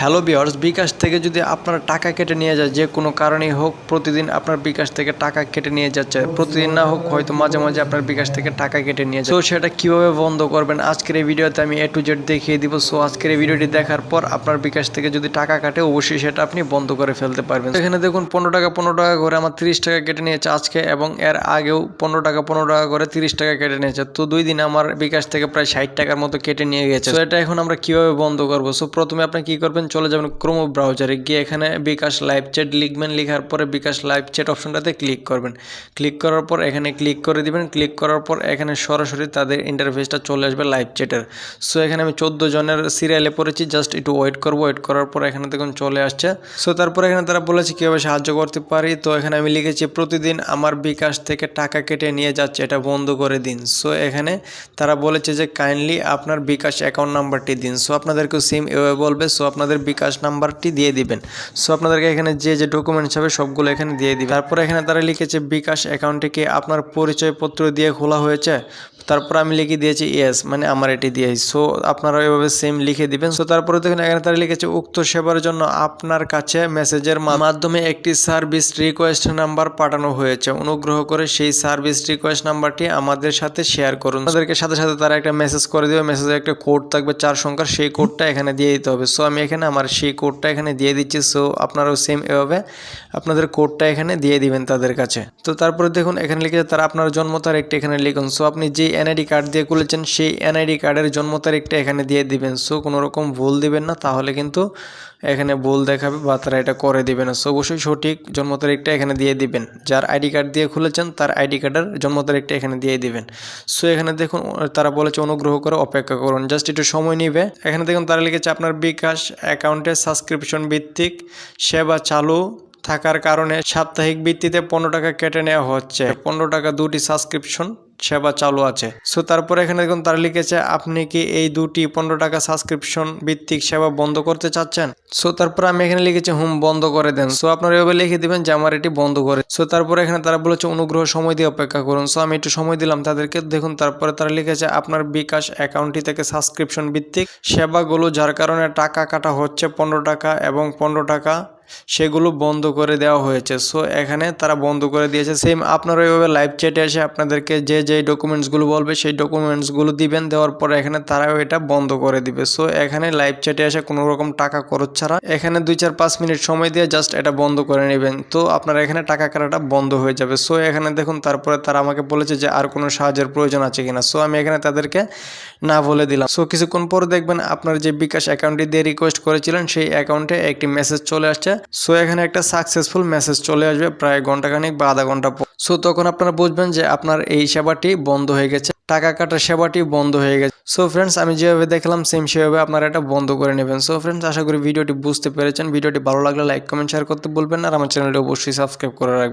Hello বিয়ার্স বিকাশ থেকে যদি আপনার টাকা কেটে নিয়ে যায়, যে কোনো কারণেই হোক, প্রতিদিন আপনার বিকাশ থেকে টাকা কেটে নিয়ে যাচ্ছে। প্রতিদিন না হোক, হয়তো মাঝে মাঝে আপনার বিকাশ থেকে টাকা কেটে নিয়ে যায়। তো সেটা কীভাবে বন্ধ করবেন? আজকের এই ভিডিওতে আমি এ টু জেড দেখিয়ে দিব। সো আজকের এই ভিডিওটি দেখার পর আপনার বিকাশ থেকে যদি টাকা কাটে, অবশ্যই সেটা আপনি বন্ধ করে ফেলতে পারবেন। এখানে দেখুন, পনেরো টাকা পনেরো টাকা করে আমার তিরিশ টাকা কেটে নিয়েছে আজকে এবং এর আগেও পনেরো টাকা পনেরো টাকা করে তিরিশ টাকা কেটে নিয়েছে। তো, দুই দিন আমার বিকাশ থেকে প্রায় ষাট টাকার মতো কেটে নিয়ে গেছে। তো এটা এখন আমরা কীভাবে বন্ধ করব? সো প্রথমে আপনি কি করবেন? চলে যাবেন ক্রোমো ব্রাউজারে গিয়ে এখানে বিকাশ লাইভ চ্যাট লিখবেন, লেখার পরে বিকাশ লাইভ চ্যাট অপশনটাতে ক্লিক করবেন। ক্লিক করার পর এখানে ক্লিক করে দিবেন। ক্লিক করার পর এখানে সরাসরি তাদের ইন্টারফেসটা চলে আসবে লাইভ চ্যাটের সো এখানে আমি চোদ্দ জনের সিরিয়ালে পড়েছি। জাস্ট একটু ওয়েট করব। ওয়েট করার পর এখানে দেখুন চলে আসছে। সো তারপর এখানে তারা বলেছে কীভাবে সাহায্য করতে পারি। তো এখানে আমি লিখেছি, প্রতিদিন আমার বিকাশ থেকে টাকা কেটে নিয়ে যাচ্ছে। এটা বন্ধ করে দিন। সো এখানে তারা বলেছে যে কাইন্ডলি আপনার বিকাশ অ্যাকাউন্ট নাম্বারটি দিন। সো আপনাদেরকেও সিম এভাবে বলবে। সো আপনাদের বিকাশ নাম্বারটি দিয়ে দিবেন। সো আপনাদেরকে এখানে যে যে ডকুমেন্টস হবে সবগুলো এখানে দিয়ে দিবেন। তারপর এখানে তারা লিখেছে, বিকাশ অ্যাকাউন্টটিকে আপনার পরিচয়পত্র দিয়ে খোলা হয়েছে। তারপর আমি লিখে দিয়েছি ইয়েস মানে আমার এটি দিয়েছি সো আপনারা এভাবে সেম লিখে দিবেন। সো তারপরে দেখুন, এখানে তারা লিখেছে, উক্ত সেবার জন্য আপনার কাছে মেসেজের মাধ্যমে একটি সার্ভিস রিকোয়েস্ট নাম্বার পাঠানো হয়েছে। অনুগ্রহ করে সেই সার্ভিস রিকোয়েস্ট নাম্বারটি আমাদের সাথে শেয়ার করুন। তাদেরকে সাথে সাথে তারা একটা মেসেজ করে দেবে। মেসেজে একটা কোড থাকবে, চার সংখ্যার। সেই কোডটা এখানে দিয়ে দিতে হবে। সো আমি এখানে আমার সেই কোডটা এখানে দিয়ে দিচ্ছি। সো আপনারাও সেম এভাবে আপনাদের কোডটা এখানে দিয়ে দিবেন তাদের কাছে। তো তারপরে দেখুন, এখানে লিখেছে তারা আপনার জন্ম তারিখটা এখানে লিখুন। সো আপনি যে এনআইডি কার্ড দিয়ে খুলেছেন, সেই এনআইডি কার্ডের জন্ম তারিখটা এখানে দিয়ে দিবেন। সো কোনো রকম ভুল দিবেন না, তাহলে কিন্তু এখানে ভুল দেখাবে বা তারা এটা করে দিবে না। সো অবশ্যই সঠিক জন্ম তারিখটা এখানে দিয়ে দিবেন। যার আইডি কার্ড দিয়ে খুলেছেন, তার আইডি কার্ডের জন্ম তারিখটা এখানে দিয়ে দিবেন। সো এখানে দেখুন, তারা বলেছে অনুগ্রহ করে অপেক্ষা করুন। জাস্ট একটু সময় নিবে। এখানে দেখুন, তারা লিখেছে, আপনার বিকাশ অ্যাকাউন্টে সাবস্ক্রিপশন ভিত্তিক সেবা চালু থাকার কারণে সাপ্তাহিক ভিত্তিতে পনেরো টাকা কেটে নেওয়া হচ্ছে। পনেরো টাকা দুটি সাবস্ক্রিপশন সেবা চালু আছে। সো তারপরে এখানে দেখুন, তারা লিখেছে, আপনি কি এই দুটি পনেরো টাকা সাবস্ক্রিপশন ভিত্তিক সেবা বন্ধ করতে চাচ্ছেন? সো তারপর আমি এখানে লিখেছি, হুম, বন্ধ করে দেন। সো আপনারা এভাবে লিখে দিবেন যে, আমার এটি বন্ধ করে। সো তারপরে এখানে তারা বলেছে, অনুগ্রহ সময় দিয়ে অপেক্ষা করুন। সো আমি একটু সময় দিলাম তাদেরকে। দেখুন, তারপরে তারা লিখেছে, আপনার বিকাশ অ্যাকাউন্টটি থেকে সাবস্ক্রিপশন ভিত্তিক সেবাগুলো, যার কারণে টাকা কাটা হচ্ছে পনেরো টাকা এবং পনেরো টাকা সেগুলো বন্ধ করে দেওয়া হয়েছে। সো এখানে তারা বন্ধ করে দিয়েছে। সেম আপনারা এইভাবে লাইভ চ্যাটে এসে আপনাদেরকে যে যে ডকুমেন্টসগুলো বলবে, সেই ডকুমেন্টসগুলো দিবেন। দেওয়ার পরে এখানে তারাও এটা বন্ধ করে দিবে। সো এখানে লাইভ চ্যাটে এসে কোনো রকম টাকা খরচ ছাড়া এখানে দুই চার পাঁচ মিনিট সময় দিয়ে জাস্ট এটা বন্ধ করে নেবেন। তো আপনারা এখানে টাকা কাটাটা বন্ধ হয়ে যাবে। সো এখানে দেখুন, তারপরে তারা আমাকে বলেছে যে আর কোনো সাহায্যের প্রয়োজন আছে কিনা। সো আমি এখানে তাদেরকে না বলে দিলাম। সো কিছুক্ষণ পরে দেখবেন আপনার যে বিকাশ অ্যাকাউন্টটি দিয়ে রিকোয়েস্ট করেছিলেন, সেই অ্যাকাউন্টে একটি মেসেজ চলে আসছে। সো এখানে একটা সাকসেসফুল মেসেজ চলে আসবে প্রায় ঘন্টাখানিক বা আধা ঘণ্টা পর। সো তখন আপনারা বুঝবেন যে আপনার এই সেবাটি বন্ধ হয়ে গেছে, টাকা কাটার সেবাটি বন্ধ হয়ে গেছে। সো ফ্রেন্ডস আমি যেভাবে দেখলাম সেম সেভাবে আপনারা এটা বন্ধ করে নেবেন। সো ফ্রেন্ডস আশা করি ভিডিওটি বুঝতে পেরেছেন। ভিডিওটি ভালো লাগলে লাইক কমেন্ট শেয়ার করতে বলবেন আর আমার চ্যানেলটি অবশ্যই সাবস্ক্রাইব করে রাখবেন।